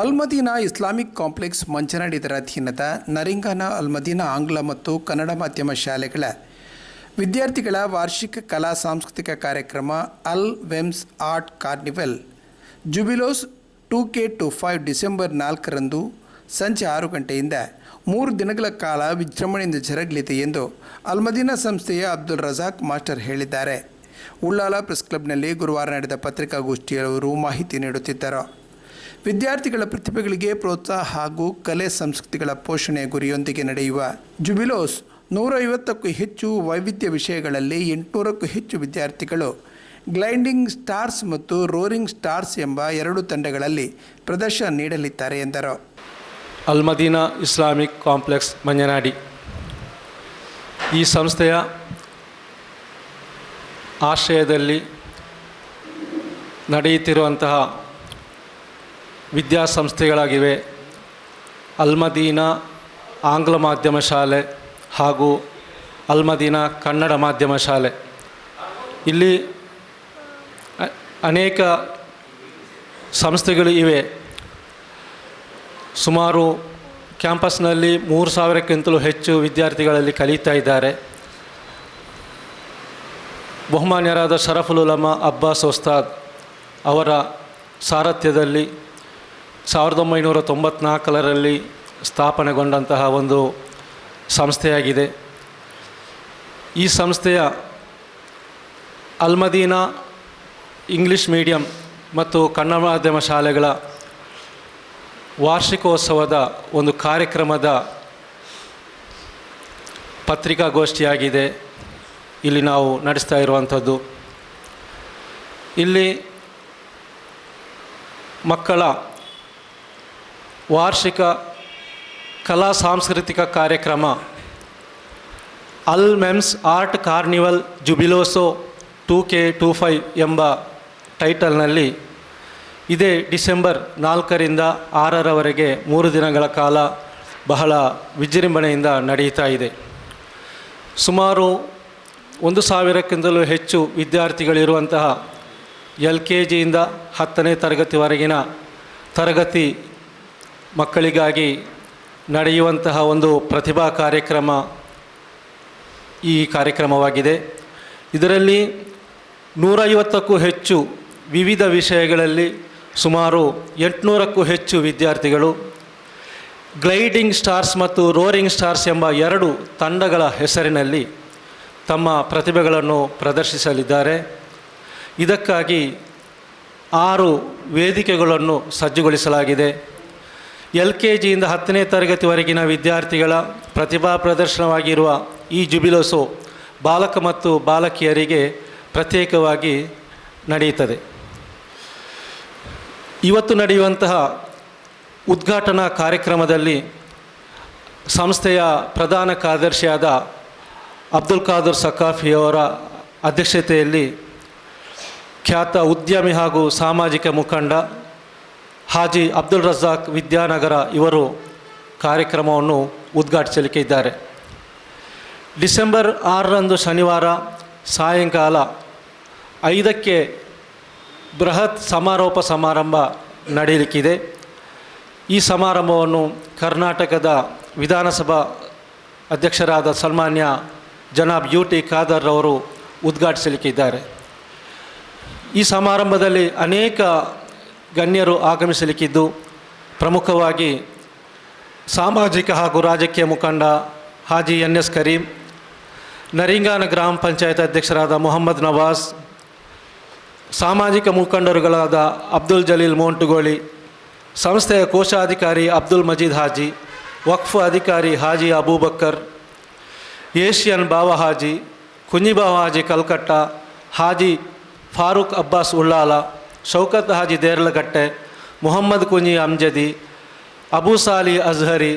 Al Madina Islamic complex Manchanadi ಇದರ ಅಧೀನದ ನರಿಂಗಾನ ಅಲ್ಮದೀನಾ ಆಂಗ್ಲ ಮತ್ತು ಕನ್ನಡ ಮಾಧ್ಯಮ ಶಾಲೆಗಳ ವಿದ್ಯಾರ್ಥಿಗಳ ವಾರ್ಷಿಕ ಕಲಾ ಸಾಂಸ್ಕೃತಿಕ ಕಾರ್ಯಕ್ರಮ ಅಲ್ ವೆಮ್ಸ್ art carnival ಜುಬಿಲೋಸ್ two K two five December ನಾಲ್ಕರಂದು ಸಂಜೆ ಆರು ಗಂಟೆಯಿಂದ ಮೂರು ದಿನಗಳ ಕಾಲ ವಿಜೃಂಭಣೆಯಿಂದ ಜರುಗಲಿದೆ ಎಂದು ಅಲ್ಮದೀನಾ ಸಂಸ್ಥೆಯ ಅಬ್ದುಲ್ ರಜಾಕ್ ಮಾಸ್ಟರ್ ಹೇಳಿದ್ದಾರೆ. ಉಳ್ಳಾಲ ಪ್ರೆಸ್ ಕ್ಲಬ್ನಲ್ಲಿ ಗುರುವಾರ ನಡೆದ ಪತ್ರಿಕಾಗೋಷ್ಠಿಯವರು ಮಾಹಿತಿ ನೀಡುತ್ತಿದ್ದರು. ವಿದ್ಯಾರ್ಥಿಗಳ ಪ್ರತಿಭೆಗಳಿಗೆ ಪ್ರೋತ್ಸಾಹ ಹಾಗೂ ಕಲೆ ಸಂಸ್ಕೃತಿಗಳ ಪೋಷಣೆ ಗುರಿಯೊಂದಿಗೆ ನಡೆಯುವ ಜುಬಿಲೋಸ್ ನೂರೈವತ್ತಕ್ಕೂ ಹೆಚ್ಚು ವೈವಿಧ್ಯ ವಿಷಯಗಳಲ್ಲಿ ಎಂಟುನೂರಕ್ಕೂ ಹೆಚ್ಚು ವಿದ್ಯಾರ್ಥಿಗಳು ಗ್ಲೈಂಡಿಂಗ್ ಸ್ಟಾರ್ಸ್ ಮತ್ತು ರೋರಿಂಗ್ ಸ್ಟಾರ್ಸ್ ಎಂಬ ಎರಡು ತಂಡಗಳಲ್ಲಿ ಪ್ರದರ್ಶನ ನೀಡಲಿದ್ದಾರೆ ಎಂದರು. Al Madina Islamic complex, Manjanadi. ಈ ಸಂಸ್ಥೆಯ ಆಶ್ರಯದಲ್ಲಿ ನಡೆಯುತ್ತಿರುವಂತಹ ವಿದ್ಯಾಸಂಸ್ಥೆಗಳಾಗಿವೆ. ಅಲ್ಮದೀನಾ ಆಂಗ್ಲ ಮಾಧ್ಯಮ ಶಾಲೆ ಹಾಗೂ ಅಲ್ಮದೀನಾ ಕನ್ನಡ ಮಾಧ್ಯಮ ಶಾಲೆ. ಇಲ್ಲಿ ಅನೇಕ ಸಂಸ್ಥೆಗಳು ಇವೆ. ಸುಮಾರು ಕ್ಯಾಂಪಸ್ನಲ್ಲಿ ಮೂರು ಸಾವಿರಕ್ಕಿಂತಲೂ ಹೆಚ್ಚು ವಿದ್ಯಾರ್ಥಿಗಳಲ್ಲಿ ಕಲಿತಾ ಇದ್ದಾರೆ. ಬಹುಮಾನ್ಯರಾದ ಶರಫುಲ್ ಉಲಮ ಅಬ್ಬಾಸ್ ಉಸ್ತಾದ್ ಅವರ ಸಾರಥ್ಯದಲ್ಲಿ ಸಾವಿರದ ಒಂಬೈನೂರ ತೊಂಬತ್ನಾಲ್ಕರಲ್ಲಿ ಸ್ಥಾಪನೆಗೊಂಡಂತಹ ಒಂದು ಸಂಸ್ಥೆಯಾಗಿದೆ. ಈ ಸಂಸ್ಥೆಯ ಅಲ್ಮದೀನಾ ಇಂಗ್ಲಿಷ್ ಮೀಡಿಯಂ ಮತ್ತು ಕನ್ನಡ ಮಾಧ್ಯಮ ಶಾಲೆಗಳ ವಾರ್ಷಿಕೋತ್ಸವದ ಒಂದು ಕಾರ್ಯಕ್ರಮದ ಪತ್ರಿಕಾಗೋಷ್ಠಿಯಾಗಿದೆ. ಇಲ್ಲಿ ನಾವು ನಡೆಸ್ತಾ ಇರುವಂಥದ್ದು. ಇಲ್ಲಿ ಮಕ್ಕಳ ವಾರ್ಷಿಕ ಕಲಾ ಸಾಂಸ್ಕೃತಿಕ ಕಾರ್ಯಕ್ರಮ ಅಲ್ ಮೆಮ್ಸ್ ಆರ್ಟ್ ಕಾರ್ನಿವಲ್ ಜುಬಿಲೋಸೋ ಟೂ ಕೆ ಟೂ ಫೈವ್ ಎಂಬ ಟೈಟಲ್ನಲ್ಲಿ ಇದೇ ಡಿಸೆಂಬರ್ ನಾಲ್ಕರಿಂದ ಆರರವರೆಗೆ ಮೂರು ದಿನಗಳ ಕಾಲ ಬಹಳ ವಿಜೃಂಭಣೆಯಿಂದ ನಡೆಯುತ್ತಾ ಇದೆ. ಸುಮಾರು ಒಂದು ಸಾವಿರಕ್ಕಿಂತಲೂ ಹೆಚ್ಚು ವಿದ್ಯಾರ್ಥಿಗಳಿರುವಂತಹ ಎಲ್ ಕೆ ಜಿಯಿಂದ ಹತ್ತನೇ ತರಗತಿವರೆಗಿನ ತರಗತಿ ಮಕ್ಕಳಿಗಾಗಿ ನಡೆಯುವಂತಹ ಒಂದು ಪ್ರತಿಭಾ ಕಾರ್ಯಕ್ರಮ ಈ ಕಾರ್ಯಕ್ರಮವಾಗಿದೆ. ಇದರಲ್ಲಿ ನೂರೈವತ್ತಕ್ಕೂ ಹೆಚ್ಚು ವಿವಿಧ ವಿಷಯಗಳಲ್ಲಿ ಸುಮಾರು ಎಂಟುನೂರಕ್ಕೂ ಹೆಚ್ಚು ವಿದ್ಯಾರ್ಥಿಗಳು, ಗ್ಲೈಡಿಂಗ್ ಸ್ಟಾರ್ಸ್ ಮತ್ತು ರೋರಿಂಗ್ ಸ್ಟಾರ್ಸ್ ಎಂಬ ಎರಡು ತಂಡಗಳ ಹೆಸರಿನಲ್ಲಿ ತಮ್ಮ ಪ್ರತಿಭೆಗಳನ್ನು ಪ್ರದರ್ಶಿಸಲಿದ್ದಾರೆ. ಇದಕ್ಕಾಗಿ ಆರು ವೇದಿಕೆಗಳನ್ನು ಸಜ್ಜುಗೊಳಿಸಲಾಗಿದೆ. ಎಲ್ ಕೆ ಜಿಯಿಂದ ಹತ್ತನೇ ತರಗತಿವರೆಗಿನ ವಿದ್ಯಾರ್ಥಿಗಳ ಪ್ರತಿಭಾ ಪ್ರದರ್ಶನವಾಗಿರುವ ಈ ಜುಬಿಲೋಸೋ ಬಾಲಕ ಮತ್ತು ಬಾಲಕಿಯರಿಗೆ ಪ್ರತ್ಯೇಕವಾಗಿ ನಡೆಯುತ್ತದೆ. ಇವತ್ತು ನಡೆಯುವಂತಹ ಉದ್ಘಾಟನಾ ಕಾರ್ಯಕ್ರಮದಲ್ಲಿ ಸಂಸ್ಥೆಯ ಪ್ರಧಾನ ಕಾರ್ಯದರ್ಶಿಯಾದ ಅಬ್ದುಲ್ ಖಾದರ್ ಸಕಾಫಿಯವರ ಅಧ್ಯಕ್ಷತೆಯಲ್ಲಿ ಖ್ಯಾತ ಉದ್ಯಮಿ ಹಾಗೂ ಸಾಮಾಜಿಕ ಮುಖಂಡ ಹಾಜಿ ಅಬ್ದುಲ್ ರಜಾಕ್ ವಿದ್ಯಾನಗರ ಇವರು ಕಾರ್ಯಕ್ರಮವನ್ನು ಉದ್ಘಾಟಿಸಲಿಕ್ಕೆ ಇದ್ದಾರೆ. ಡಿಸೆಂಬರ್ ಆರರಂದು ಶನಿವಾರ ಸಾಯಂಕಾಲ ಐದಕ್ಕೆ ಬೃಹತ್ ಸಮಾರೋಪ ಸಮಾರಂಭ ನಡೆಯಲಿಕ್ಕಿದೆ. ಈ ಸಮಾರಂಭವನ್ನು ಕರ್ನಾಟಕದ ವಿಧಾನಸಭಾ ಅಧ್ಯಕ್ಷರಾದ ಸನ್ಮಾನ್ಯ ಜನಾಬ್ ಯು ಟಿ ಖಾದರ್ ಅವರು ಉದ್ಘಾಟಿಸಲಿಕ್ಕಿದ್ದಾರೆ. ಈ ಸಮಾರಂಭದಲ್ಲಿ ಅನೇಕ ಗಣ್ಯರು ಆಗಮಿಸಲಿಕ್ಕಿದ್ದು. ಪ್ರಮುಖವಾಗಿ ಸಾಮಾಜಿಕ ಹಾಗೂ ರಾಜಕೀಯ ಮುಖಂಡ ಹಾಜಿ ಎನ್ ಎಸ್ ಕರೀಂ, ನರಿಂಗಾನ ಗ್ರಾಮ ಪಂಚಾಯತ್ ಅಧ್ಯಕ್ಷರಾದ ಮೊಹಮ್ಮದ್ ನವಾಜ್, ಸಾಮಾಜಿಕ ಮುಖಂಡರುಗಳಾದ ಅಬ್ದುಲ್ ಜಲೀಲ್ ಮೋಂಟುಗೋಳಿ ಸಂಸ್ಥೆಯ ಕೋಶಾಧಿಕಾರಿ ಅಬ್ದುಲ್ ಮಜೀದ್ ಹಾಜಿ, ವಕ್ಫ್ ಅಧಿಕಾರಿ ಹಾಜಿ ಅಬೂಬಕ್ಕರ್, ಏಷಿಯನ್ ಬಾವ ಹಾಜಿ ಕುಂಜಿಬಾವ ಹಾಜಿ ಕಲ್ಕಟ್ಟ, ಹಾಜಿ ಫಾರೂಕ್ ಅಬ್ಬಾಸ್ ಉಳ್ಳಾಲ ಶೌಕತ್ ಹಾಜಿ ದೇರ್ಲಗಟ್ಟೆ ಮುಹಮ್ಮದ್ ಕುಂಜಿ ಅಮ್ಜದಿ, ಅಬೂ ಸಾಲಿ ಅಜ್ಹರಿ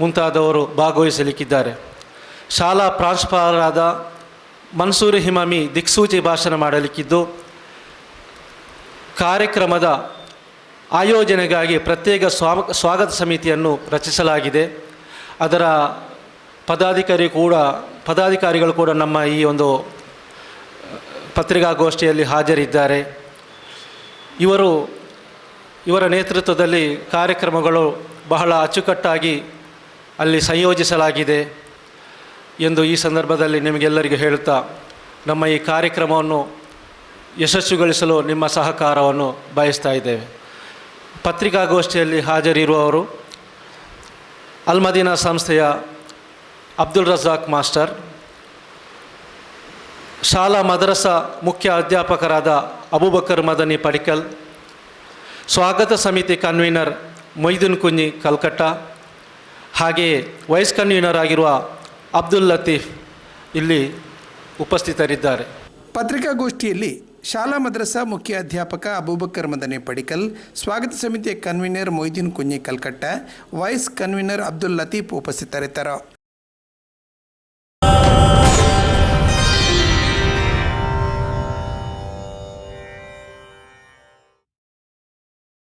ಮುಂತಾದವರು ಭಾಗವಹಿಸಲಿಕ್ಕಿದ್ದಾರೆ. ಶಾಲಾ ಪ್ರಾಂಶುಪಾಲರಾದ ಮನ್ಸೂರ್ ಹಿಮಮಿ ದಿಕ್ಸೂಚಿ ಭಾಷಣ ಮಾಡಲಿಕ್ಕಿದ್ದು, ಕಾರ್ಯಕ್ರಮದ ಆಯೋಜನೆಗಾಗಿ ಪ್ರತ್ಯೇಕ ಸ್ವಾ ಸ್ವಾಗತ ಸಮಿತಿಯನ್ನು ರಚಿಸಲಾಗಿದೆ. ಅದರ ಪದಾಧಿಕಾರಿ ಕೂಡ, ಪದಾಧಿಕಾರಿಗಳು ಕೂಡ ನಮ್ಮ ಈ ಒಂದು, ಪತ್ರಿಕಾಗೋಷ್ಠಿಯಲ್ಲಿ ಹಾಜರಿದ್ದಾರೆ. ಇವರು ಇವರ ನೇತೃತ್ವದಲ್ಲಿ ಕಾರ್ಯಕ್ರಮಗಳು ಬಹಳ ಅಚ್ಚುಕಟ್ಟಾಗಿ ಅಲ್ಲಿ ಸಂಯೋಜಿಸಲಾಗಿದೆ ಎಂದು ಈ ಸಂದರ್ಭದಲ್ಲಿ ನಿಮಗೆಲ್ಲರಿಗೂ ಹೇಳುತ್ತಾ ನಮ್ಮ ಈ ಕಾರ್ಯಕ್ರಮವನ್ನು ಯಶಸ್ವಿಗೊಳಿಸಲು ನಿಮ್ಮ ಸಹಕಾರವನ್ನು ಬಯಸ್ತಾ ಇದ್ದೇವೆ. ಪತ್ರಿಕಾಗೋಷ್ಠಿಯಲ್ಲಿ ಹಾಜರಿರುವವರು ಅಲ್ಮದೀನಾ ಸಂಸ್ಥೆಯ ಅಬ್ದುಲ್ ರಜಾಕ್ ಮಾಸ್ಟರ್ ಶಾಲಾ ಮದರಸಾ ಮುಖ್ಯ ಅಧ್ಯಾಪಕರಾದ ಅಬೂಬಕರ್ ಮದನಿ ಪಡಿಕಲ್, ಸ್ವಾಗತ ಸಮಿತಿ ಕನ್ವೀನರ್ ಮೊಯ್ದುನ್ ಕುಂಜಿ ಕಲ್ಕಟ್ಟ ಹಾಗೆಯೇ ವೈಸ್ ಕನ್ವೀನರ್ ಆಗಿರುವ ಅಬ್ದುಲ್ ಲತೀಫ್ ಇಲ್ಲಿ ಉಪಸ್ಥಿತರಿದ್ದಾರೆ. ಪತ್ರಿಕಾಗೋಷ್ಠಿಯಲ್ಲಿ ಶಾಲಾ ಮದ್ರಸಾ ಮುಖ್ಯ ಅಧ್ಯಾಪಕ ಅಬೂಬಕರ್ ಮದನಿ ಪಡಿಕಲ್, ಸ್ವಾಗತ ಸಮಿತಿಯ convener Moideen Kunji Kalkatta, vice convener Abdul Latif ಉಪಸ್ಥಿತರಿದ್ದರು.